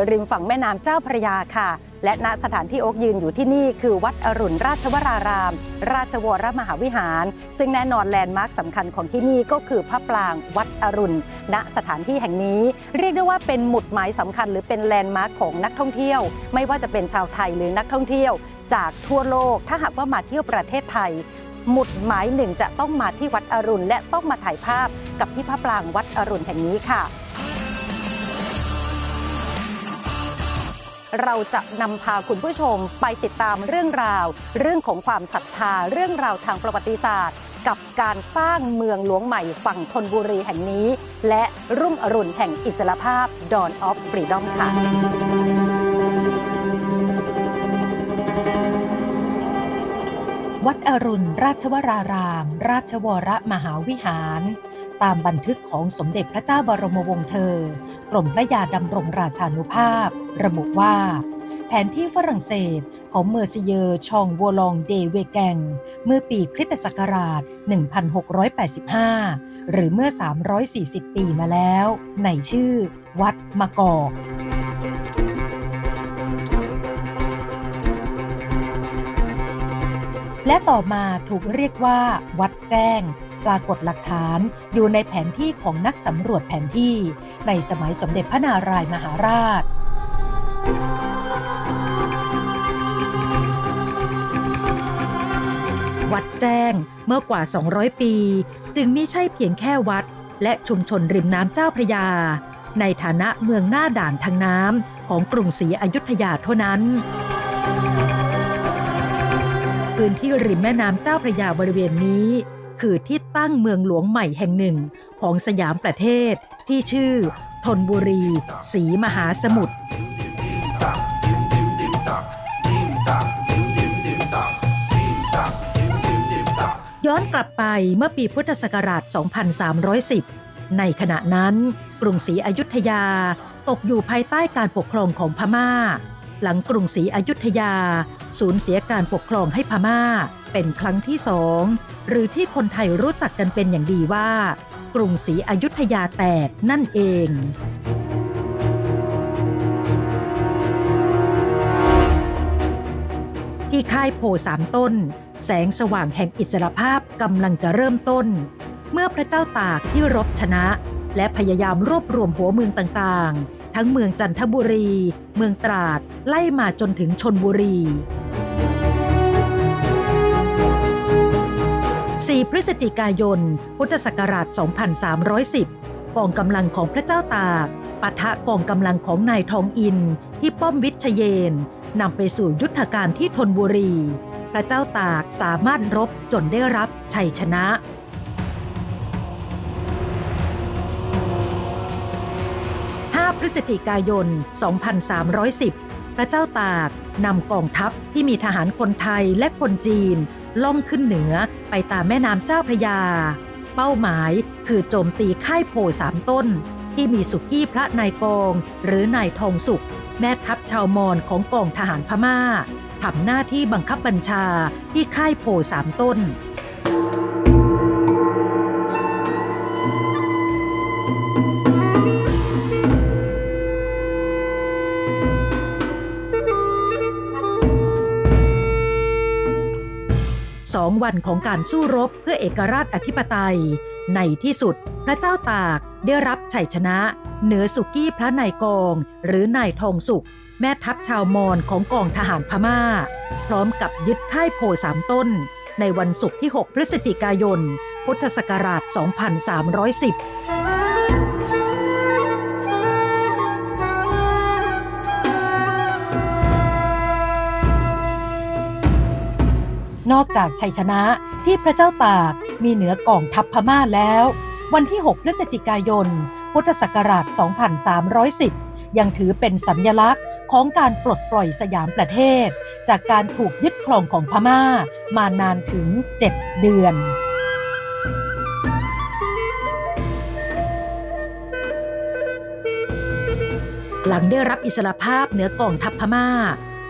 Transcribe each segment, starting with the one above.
ือริมฝั่งแม่น้ำเจ้าพระยาค่ะ และณสถานที่โอ๊กยืนอยู่ที่นี่คือวัดอรุณราชวราราม ราชวรมหาวิหาร ซึ่งแน่นอนแลนด์มาร์คสำคัญของที่นี่ก็คือพระปรางวัดอรุณ ณสถานที่แห่งนี้ เรียกได้ว่าเป็นหมุดหมายสำคัญหรือเป็นแลนด์มาร์คของนักท่องเที่ยว ไม่ว่าจะเป็นชาวไทยหรือนักท่องเที่ยว จากทั่วโลกถ้าหากว่ามาเที่ยวประเทศไทยหมุดหมายหนึ่งจะต้องมาที่วัดอรุณ และต้องมาถ่ายภาพกับที่พระปรางวัดอรุณแห่งนี้ค่ะ เราจะนำพาคุณผู้ชมไปติดตามเรื่องราว เรื่องของความศรัทธา เรื่องราวทางประวัติศาสตร์ กับการสร้างเมืองหลวงใหม่ฝั่งธนบุรีแห่งนี้ และรุ่งอรุณแห่งอิสรภาพ Dawn of Freedom ค่ะวัดอรุณ ราชวราราม ราชวรมหาวิหาร ตามบันทึกของสมเด็จพระเจ้าบรมวงศ์เธอ กรมพระยาดำรงราชานุภาพ ระบุว่า แผนที่ฝรั่งเศสของเมอร์ซิเยอร์ชองวัวลองเดเวแกง เมื่อปีคริสตศักราช 1685 หรือเมื่อ 340 ปีมาแล้ว ในชื่อ วัดมะกอกและต่อมาถูกเรียกว่า วัดแจ้ง ปรากฏหลักฐานอยู่ในแผนที่ของนักสำรวจแผนที่ ในสมัยสมเด็จพระนารายมหาราชวัดแจ้งเมื่อกว่า 200 ปี จึงไม่ใช่เพียงแค่วัด และชุมชนริมน้ำเจ้าพระยา ในฐานะเมืองหน้าด่านทางน้ำของกรุงศรีอยุธยาเท่านั้น พื้นที่ริมแม่น้ำเจ้าพระยาบริเวณนี้ คือที่ตั้งเมืองหลวงใหม่แห่งหนึ่งของสยามประเทศ ที่ชื่อธนบุรีศรีมหาสมุทรย้อนกลับไปเมื่อปีพุทธศักราช 2310 ในขณะนั้น กรุงศรีอยุธยาตกอยู่ภายใต้การปกครองของพม่า หลังกรุงศรีอยุธยา สูญเสียการปกครองให้พม่า เป็นครั้งที่สองหรือที่คนไทยรู้จักกันเป็นอย่างดีว่า กรุงศรีอยุธยาแตกนั่นเองที่ค่ายโพสามต้น แสงสว่างแห่งอิสรภาพกำลังจะเริ่มต้น เมื่อพระเจ้าตากที่รบชนะ และพยายามรวบรวมหัวเมืองต่างๆ ทั้งเมืองจันทบุรี เมืองตราด ไล่มาจนถึงชนบุรี 4 พฤศจิกายน พุทธศักราช 2310 กองกำลังของพระเจ้าตากปะทะกองกำลังของนายทองอินที่ป้อมวิชเยนนำไปสู่ยุทธการที่ธนบุรี พระเจ้าตากสามารถรบจนได้รับชัยชนะพฤศจิกายน 2310 พระเจ้าตากนำกองทัพที่มีทหารคนไทยและคนจีน ล่องขึ้นเหนือไปตามแม่น้ำเจ้าพระยา เป้าหมายคือโจมตีค่ายโพสามต้น ที่มีสุกี้พระนายกองหรือนายทองสุข แม่ทัพชาวมอญของกองทหารพม่าทำหน้าที่บังคับบัญชาที่ค่ายโพสามต้น สองวันของการสู้รบเพื่อเอกราชอธิปไตย ในที่สุดพระเจ้าตากได้รับชัยชนะเหนือสุกี้พระนายกอง หรือนายทองสุขแม่ทัพชาวมอญของกองทหารพม่า พร้อมกับยึดค่ายโพสามต้น ในวันศุกร์ที่ 6 พฤศจิกายน พุทธศักราช 2310 นอกจากชัยชนะที่พระเจ้าตากมีเหนือกองทัพพม่าแล้ว วันที่ 6 พฤศจิกายน พุทธศักราช 2310 ยังถือเป็นสัญลักษณ์ของการปลดปล่อยสยามประเทศ จากการถูกยึดครองของพม่ามานานถึง 7 เดือนหลังได้รับอิสรภาพเหนือกองทัพพม่า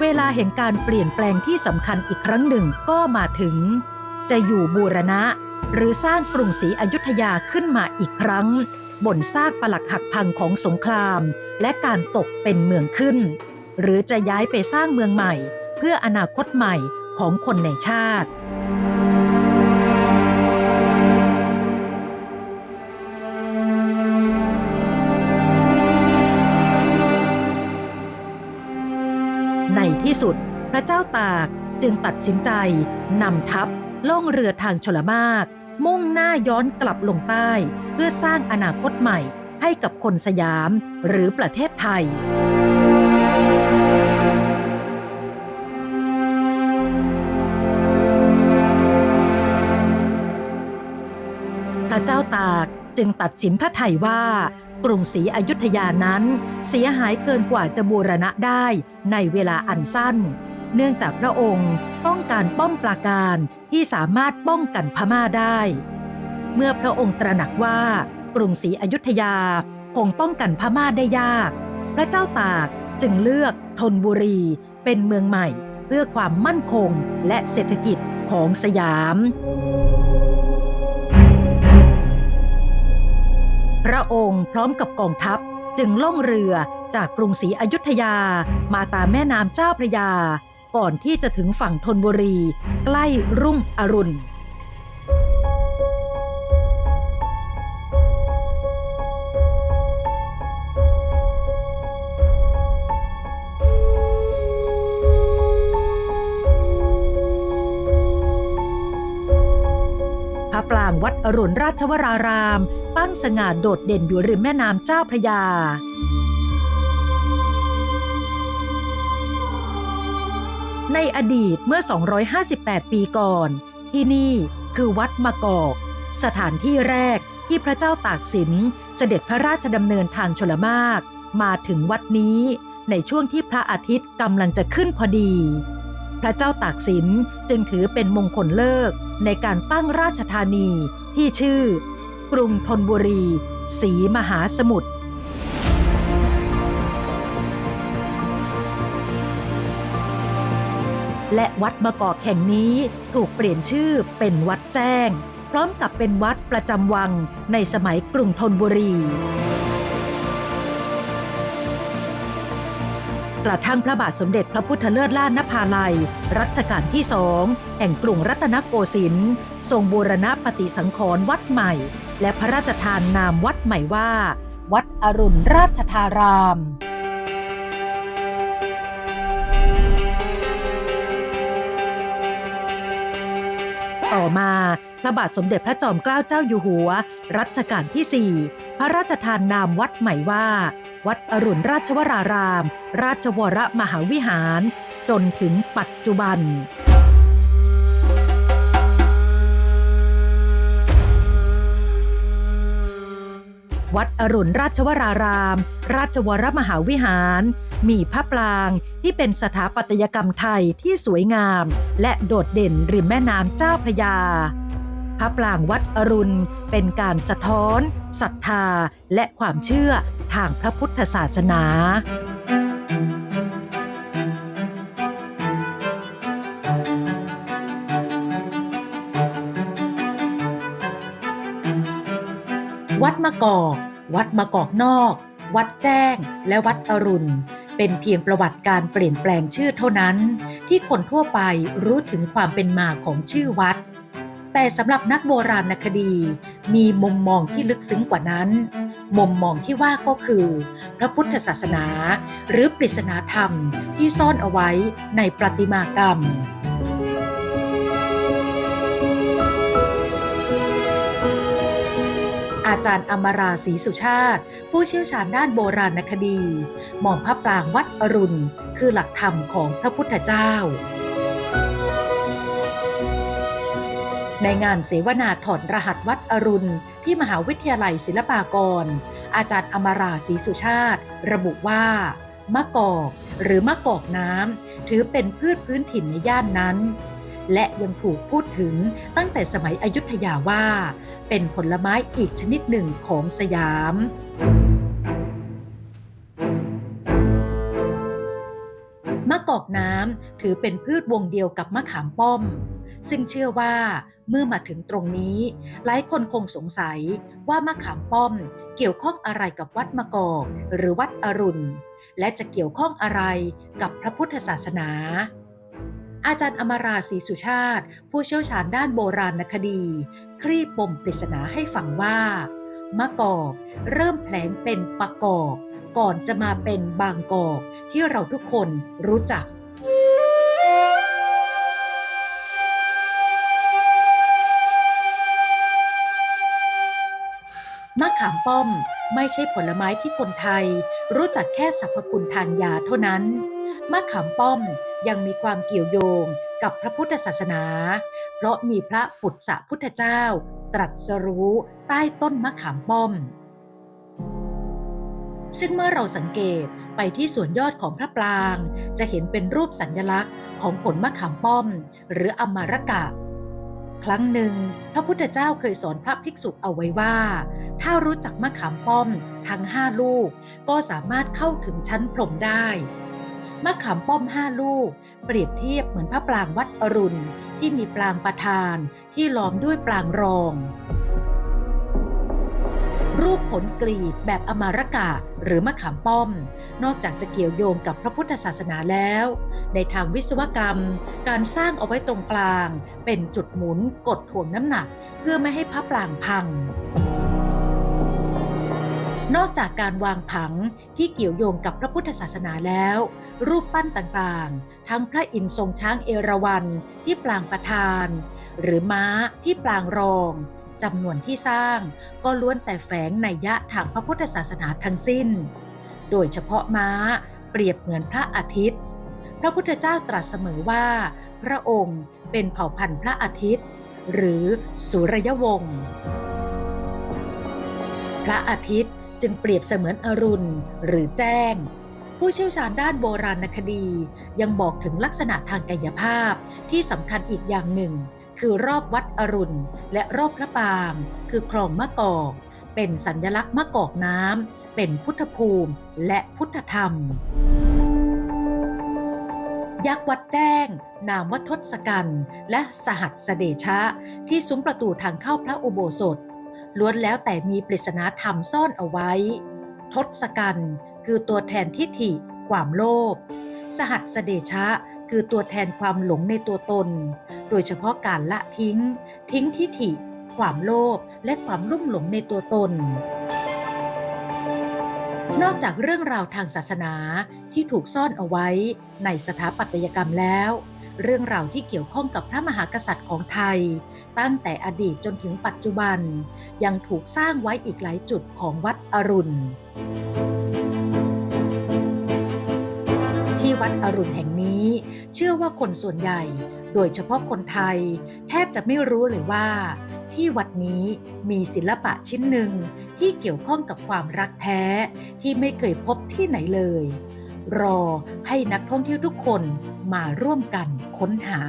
เวลาเห็นการเปลี่ยนแปลงที่สำคัญอีกครั้งหนึ่งก็มาถึง จะอยู่บูรณะ หรือสร้างกรุงศรีอยุธยาขึ้นมาอีกครั้ง บนซากปลักหักพังของสงคราม และการตกเป็นเมืองขึ้น หรือจะย้ายไปสร้างเมืองใหม่ เพื่ออนาคตใหม่ของคนในชาติ ที่สุด พระเจ้าตากจึงตัดสินใจนำทัพล่องเรือทางชลมาก มุ่งหน้าย้อนกลับลงใต้ เพื่อสร้างอนาคตใหม่ ให้กับคนสยามหรือประเทศไทย พระเจ้าตาก จึงตัดสินพระไทยว่ากรุงศรีอยุธยานั้น เสียหายเกินกว่าจะบูรณะได้ในเวลาอันสั้น เนื่องจากพระองค์ต้องการป้อมปราการที่สามารถป้องกันพม่าได้ เมื่อพระองค์ตระหนักว่ากรุงศรีอยุธยาคงป้องกันพม่าได้ยาก พระเจ้าตากจึงเลือกธนบุรีเป็นเมืองใหม่ เพื่อความมั่นคงและเศรษฐกิจของสยาม ระองค์พร้อมกับกองทัพจึงล่องเรือจากกรุงศรีอยุธยามาตามแม่น้ำเจ้าพระยา ก่อนที่จะถึงฝั่งธนบุรี ใกล้รุ่งอรุณ ปรางวัดอรุณราชวราราม ตั้งสง่าโดดเด่นอยู่ริมแม่น้ำเจ้าพระยา ในอดีตเมื่อ 258 ปีก่อน ที่นี่คือวัดมะกอก สถานที่แรกที่พระเจ้าตากสินเสด็จพระราชดำเนินทางชลมาก มาถึงวัดนี้ในช่วงที่พระอาทิตย์กำลังจะขึ้นพอดี พระเจ้าตากสินจึงถือเป็นมงคลเลิกในการตั้งราชธานีที่ชื่อ กรุงธนบุรีศรีมหาสมุทรและวัดมะกอกแห่งนี้ถูกเปลี่ยนชื่อเป็นวัดแจ้ง พร้อมกับเป็นวัดประจำวังในสมัยกรุงธนบุรี กระทั่งพระบาทสมเด็จพระพุทธเลิศล่านภาลัย รัชกาลที่สองแห่งกรุงรัตนโกสินทร์ทรงบูรณะปฏิสังขรณ์วัดใหม่ และพระราชทานนามวัดใหม่ว่า วัดอรุณราชธาราม ต่อมาพระบาทสมเด็จพระจอมเกล้าเจ้าอยู่หัว รัชกาลที่ 4 พระราชทานนามวัดใหม่ว่า วัดอรุณราชวราราม ราชวรมหาวิหาร จนถึงปัจจุบัน วัดอรุณราชวราราม ราชวรมหาวิหาร มีพระปรางที่เป็นสถาปัตยกรรมไทยที่สวยงาม และโดดเด่นริมแม่น้ำเจ้าพระยา พระปรางวัดอรุณ เป็นการสะท้อนศรัทธา และความเชื่อทางพระพุทธศาสนาวัดมะกอก วัดมะกอกนอก วัดแจ้ง และวัดอรุณ เป็นเพียงประวัติการเปลี่ยนแปลงชื่อเท่านั้น ที่คนทั่วไปรู้ถึงความเป็นมาของชื่อวัด แต่สำหรับนักโบราณคดี มีมุมมองที่ลึกซึ้งกว่านั้น มุมมองที่ว่าก็คือ พระพุทธศาสนา หรือปริศนาธรรมที่ซ่อนเอาไว้ในประติมากรรมอาจารย์อมราศรีสุชาติ ผู้เชี่ยวชาญด้านโบราณคดี มองพระปรางวัดอรุณ คือหลักธรรมของพระพุทธเจ้า ในงานเสวนาถอดรหัสวัดอรุณ ที่มหาวิทยาลัยศิลปากร อาจารย์อมราศรีสุชาติ ระบุว่ามะกอกหรือมะกอกน้ำถือเป็นพืชพื้นถิ่นในย่านนั้น และยังถูกพูดถึงตั้งแต่สมัยอยุธยาว่า เป็นผลไม้อีกชนิดหนึ่งของสยามมะกอกน้ำถือเป็นพืชวงเดียวกับมะขามป้อม ซึ่งเชื่อว่า เมื่อมาถึงตรงนี้ หลายคนคงสงสัยว่ามะขามป้อมเกี่ยวข้องอะไรกับวัดมะกอกหรือวัดอรุณ และจะเกี่ยวข้องอะไรกับพระพุทธศาสนา อาจารย์อมราศรีสุชาติ ผู้เชี่ยวชาญด้านโบราณคดี คลี่ปมปริศนาให้ฟังว่ามะกอกเริ่มแผลงเป็นปะกอก ก่อนจะมาเป็นบางกอกที่เราทุกคนรู้จัก มะขามป้อมไม่ใช่ผลไม้ที่คนไทย รู้จักแค่สรรพคุณทางยาเท่านั้น มะขามป้อมยังมีความเกี่ยวโยงกับพระพุทธศาสนา เพราะมีพระปุตสะพุทธเจ้า ตรัสรู้ใต้ต้นมะขามป้อม ซึ่งเมื่อเราสังเกตไปที่ส่วนยอดของพระปราง จะเห็นเป็นรูปสัญลักษณ์ของผลมะขามป้อม หรืออมรกะ ครั้งหนึ่ง พระพุทธเจ้าเคยสอนพระภิกษุเอาไว้ว่า ถ้ารู้จักมะขามป้อมทั้งห้าลูก ก็สามารถเข้าถึงชั้นพรมได้ มะขามป้อมห้าลูก เปรียบเทียบเหมือนพระปรางวัดอรุณ ที่มีปรางประธานที่ล้อมด้วยปรางรอง รูปผลกลีบแบบอมารกะหรือมะขามป้อม นอกจากจะเกี่ยวโยงกับพระพุทธศาสนาแล้ว ในทางวิศวกรรม การสร้างเอาไว้ตรงกลาง เป็นจุดหมุนกดถ่วงน้ำหนัก เพื่อไม่ให้พระปรางพัง นอกจากการวางผังที่เกี่ยวโยงกับพระพุทธศาสนาแล้ว รูปปั้นต่างๆ ทั้งพระอินทร์ทรงช้างเอราวัณที่ปรางประธาน หรือม้าที่ปรางรองจำนวนที่สร้างก็ล้วนแต่แฝงในยยะทางพระพุทธศาสนาทั้งสิ้น โดยเฉพาะม้าเปรียบเหมือนพระอาทิตย์ พระพุทธเจ้าตรัสเสมอว่า พระองค์เป็นเผ่าพันธุ์พระอาทิตย์ หรือสุรยวงศ์พระอาทิตย์ จึงเปรียบเสมือนอรุณหรือแจ้ง ผู้เชี่ยวชาญด้านโบราณคดี ยังบอกถึงลักษณะทางกายภาพที่สำคัญอีกอย่างหนึ่ง คือรอบวัดอรุณ และรอบพระปราง คือคลองมะกอก เป็นสัญลักษณ์มะกอกน้ำเป็นพุทธภูมิและพุทธธรรมยักษ์วัดแจ้ง นามวัดทศกัณฐ์และสหัสเดชะ ที่ซุ้มประตูทางเข้าพระอุโบสถ ล้วนแล้วแต่มีปริศนาธรรมซ่อนเอาไว้ ทศกัณฐ์คือตัวแทนทิฏฐิ ความโลภ สหัสเดชะ คือตัวแทนความหลงในตัวตน โดยเฉพาะการละทิ้ง ทิ้งทิฏฐิ ความโลภ และความลุ่มหลงในตัวตน นอกจากเรื่องราวทางศาสนาที่ถูกซ่อนเอาไว้ในสถาปัตยกรรมแล้ว เรื่องราวที่เกี่ยวข้องกับพระมหากษัตริย์ของไทย ตั้งแต่อดีตจนถึงปัจจุบัน ยังถูกสร้างไว้อีกหลายจุดของวัดอรุณ ที่วัดอรุณแห่งนี้ เชื่อว่าคนส่วนใหญ่ โดยเฉพาะคนไทย แทบจะไม่รู้เลยว่า ที่วัดนี้มีศิลปะชิ้นหนึ่งที่เกี่ยวข้องกับความรักแท้ที่ไม่เคยพบที่ไหนเลย รอให้นักท่องเที่ยวทุกคนมาร่วมกันค้นหา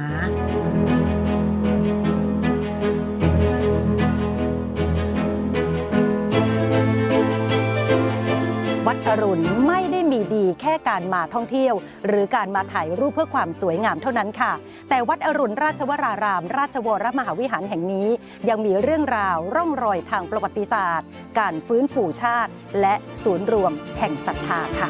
วัดอรุณไม่ได้มีดีแค่การมาท่องเที่ยว หรือการมาถ่ายรูปเพื่อความสวยงามเท่านั้นค่ะ แต่วัดอรุณราชวราราม ราชวรมหาวิหารแห่งนี้ ยังมีเรื่องราวร่องรอยทางประวัติศาสตร์ การฟื้นฟูชาติ และศูนย์รวมแห่งศรัทธาค่ะ